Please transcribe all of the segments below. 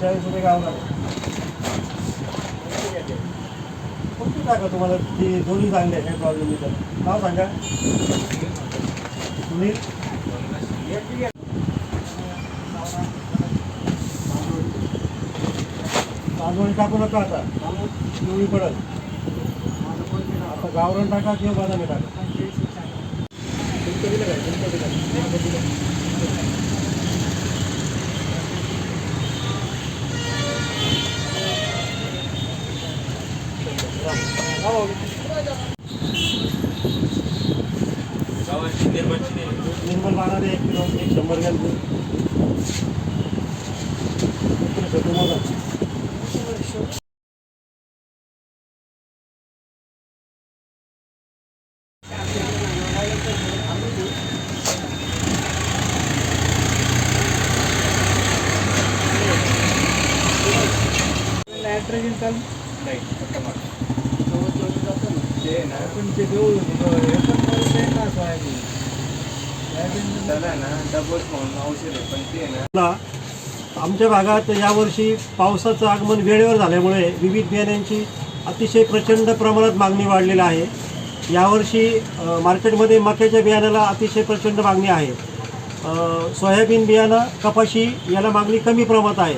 चाळीस रुपये गाव कोणती टाका तुम्हाला ती दोन्ही चांगले काही प्रॉब्लेम नाही नाव सांगा. सुनील? तांदूळ टाकू नका आता. पिवळी पडत आता गावरण टाका किंवा बदामी टाका. निर्मल एक किलो एक शंभर ग्रॅम दूध तुम्हाला नायट्रोजन चालू नाही. ना ते पण ते देऊ एकच मारून ना सोयाबीन सोयाबीन ना डबल म्हणून औषध आहे पण ते ना आमच्या भागात यावर्षी पावसाचं आगमन वेळेवर झाल्यामुळे विविध बियाण्यांची अतिशय प्रचंड प्रमाणात मागणी वाढलेली आहे. यावर्षी मार्केटमध्ये मक्याच्या बियाण्याला अतिशय प्रचंड मागणी आहे. सोयाबीन बियाणं कपाशी याला मागणी कमी प्रमाणात आहे.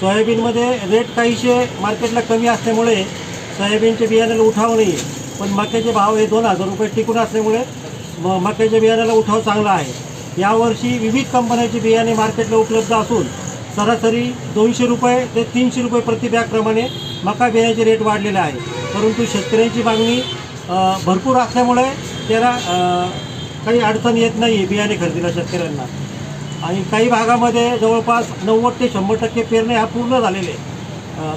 सोयाबीनमध्ये रेट काहीसे मार्केटला कमी असल्यामुळे सोयाबीनच्या बियाण्याला उठाव नाही पण मक्याचे भाव हे दोन हजार रुपये टिकून असल्यामुळे म मक्याच्या बियाण्याला उठाव चांगला आहे. यावर्षी विविध कंपन्यांचे बियाणे मार्केटला उपलब्ध असून सरासरी दोनशे रुपये ते तीनशे रुपये प्रति बॅगप्रमाणे मका बियाण्याचे रेट वाढलेले आहे. परंतु शेतकऱ्यांची मागणी भरपूर असल्यामुळे त्याला काही अडचण येत नाही बियाणे खरेदीला शेतकऱ्यांना. आणि काही भागामध्ये जवळपास नव्वद ते शंभर टक्के पेरणे हा पूर्ण झालेले. आहे.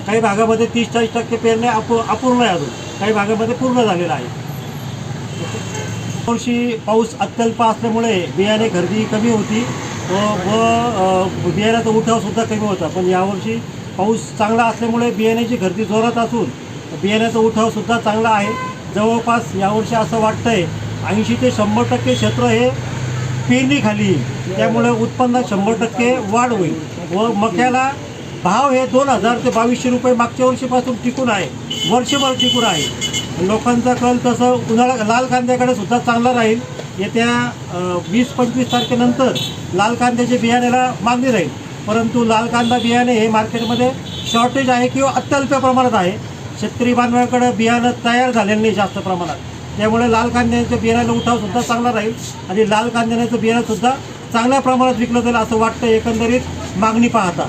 काही भागामध्ये तीस चाळीस टक्के पेरणे अपू अपूर्ण आहे अजून. काही भागामध्ये पूर्ण झालेलं आहे. वर्षी पाऊस अत्यल्प असल्यामुळे बियाणे खरेदी कमी होती. व व बियाण्याचा उठावसुद्धा कमी होता. पण यावर्षी पाऊस चांगला असल्यामुळे बियाण्याची गर्दी जोरात असून बियाण्याचा उठावसुद्धा चांगला आहे. जवळपास यावर्षी असं वाटतं आहे ऐंशी ते शंभर टक्के क्षेत्र हे पेरणीखाली येईल. त्यामुळे उत्पन्नात शंभर टक्के वाढ होईल. व मक्याला भाव हे दोन हजार ते बावीसशे रुपये मागच्या वर्षीपासून टिकून आहे. वर्षभर टिकून आहे. लोकांचा कल तसं उन्हाळा लाल कांद्याकडे सुद्धा चांगला राहील. येत्या वीस पंचवीस तारखेनंतर लाल कांद्याच्या बियाण्याला मागणी राहील. परंतु लाल कांदा बियाणे हे मार्केटमध्ये शॉर्टेज आहे किंवा अत्यल्प प्रमाणात आहे. शेतकरी बांधवांकडे बियाणं तयार झालेलं नाही जास्त प्रमाणात. त्यामुळे लाल कांद्याच्या बियाण्याला उठावसुद्धा चांगला राहील आणि लाल कांद्याचं बियाणंसुद्धा चांगल्या प्रमाणात विकलं जाईल असं वाटतं एकंदरीत मागणी पाहता.